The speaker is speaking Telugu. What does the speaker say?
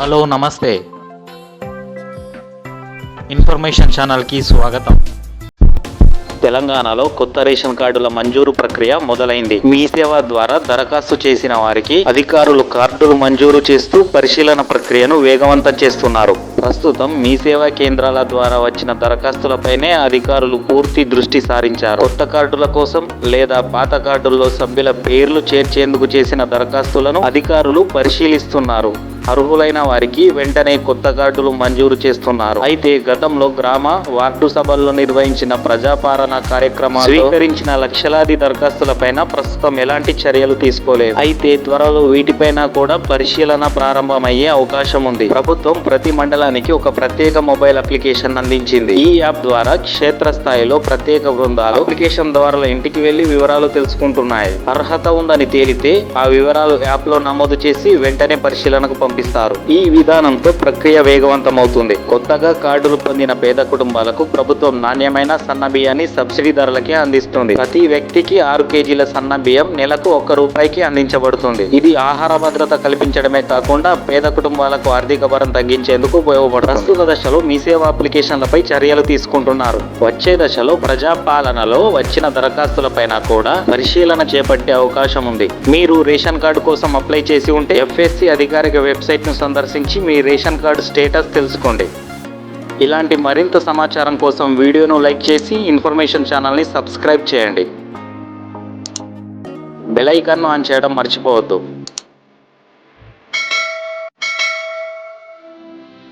హలో నమస్తే. ఇన్ఫర్మేషన్ ఛానల్కి స్వాగతం. తెలంగాణలో కొత్త రేషన్ కార్డుల మంజూరు ప్రక్రియ మొదలైంది. మీ సేవ ద్వారా దరఖాస్తు చేసిన వారికి అధికారులు కార్డులు మంజూరు చేస్తూ పరిశీలన ప్రక్రియను వేగవంతం చేస్తున్నారు. ప్రస్తుతం మీ సేవా కేంద్రాల ద్వారా వచ్చిన దరఖాస్తులపైనే అధికారులు పూర్తి దృష్టి సారించారు. కొత్త కార్డుల కోసం లేదా పాత కార్డుల్లో సభ్యుల పేర్లు చేర్చేందుకు చేసిన దరఖాస్తులను అధికారులు పరిశీలిస్తున్నారు. అర్హులైన వారికి వెంటనే కొత్త కార్డులు మంజూరు చేస్తున్నారు. అయితే గతంలో గ్రామ వార్డు సభల్లో నిర్వహించిన ప్రజాపాలన కార్యక్రమాలు స్వీకరించిన లక్షలాది దరఖాస్తులపైన ప్రస్తుతం ఎలాంటి చర్యలు తీసుకోలేదు. అయితే త్వరలో వీటిపైన కూడా పరిశీలన ప్రారంభమయ్యే అవకాశం ఉంది. ప్రభుత్వం ప్రతి మండలానికి ఒక ప్రత్యేక మొబైల్ అప్లికేషన్ అందించింది. ఈ యాప్ ద్వారా క్షేత్ర స్థాయిలో ప్రత్యేక బృందాలు అప్లికేషన్ ద్వారా ఇంటికి వెళ్ళి వివరాలు తెలుసుకుంటున్నాయి. అర్హత ఉందని తేలితే ఆ వివరాలు యాప్లో నమోదు చేసి వెంటనే పరిశీలనకు పంపిస్తారు. ఈ విధానంతో ప్రక్రియ వేగవంతమవుతుంది. కొత్తగా కార్డులు పొందిన పేద కుటుంబాలకు ప్రభుత్వం నాణ్యమైన సన్న బియ్యాన్ని సబ్సిడీ ధరలకే అందిస్తుంది. ప్రతి వ్యక్తికి ఆరు కేజీల సన్న బియ్యం నెలకు ఒక్క రూపాయికి అందించబడుతుంది. ఇది ఆహార భద్రత కల్పించడమే కాకుండా పేద కుటుంబాలకు ఆర్థిక భారం తగ్గించేందుకు ఉపయోగపడుతుంది. ప్రస్తుత దశలో మీ సేవ అప్లికేషన్లపై చర్యలు తీసుకుంటున్నారు. వచ్చే దశలో ప్రజాపాలనలో వచ్చిన దరఖాస్తులపైన కూడా పరిశీలన చేపట్టే అవకాశం ఉంది. మీరు రేషన్ కార్డు కోసం అప్లై చేసి ఉంటే ఎఫ్ఎస్సి అధికారిక వెబ్ వెబ్సైట్ను సందర్శించి మీ రేషన్ కార్డు స్టేటస్ తెలుసుకోండి. ఇలాంటి మరింత సమాచారం కోసం వీడియోను లైక్ చేసి ఇన్ఫర్మేషన్ ఛానల్ని సబ్స్క్రైబ్ చేయండి. బెల్ ఐకాన్ను ఆన్ చేయడం మర్చిపోవద్దు.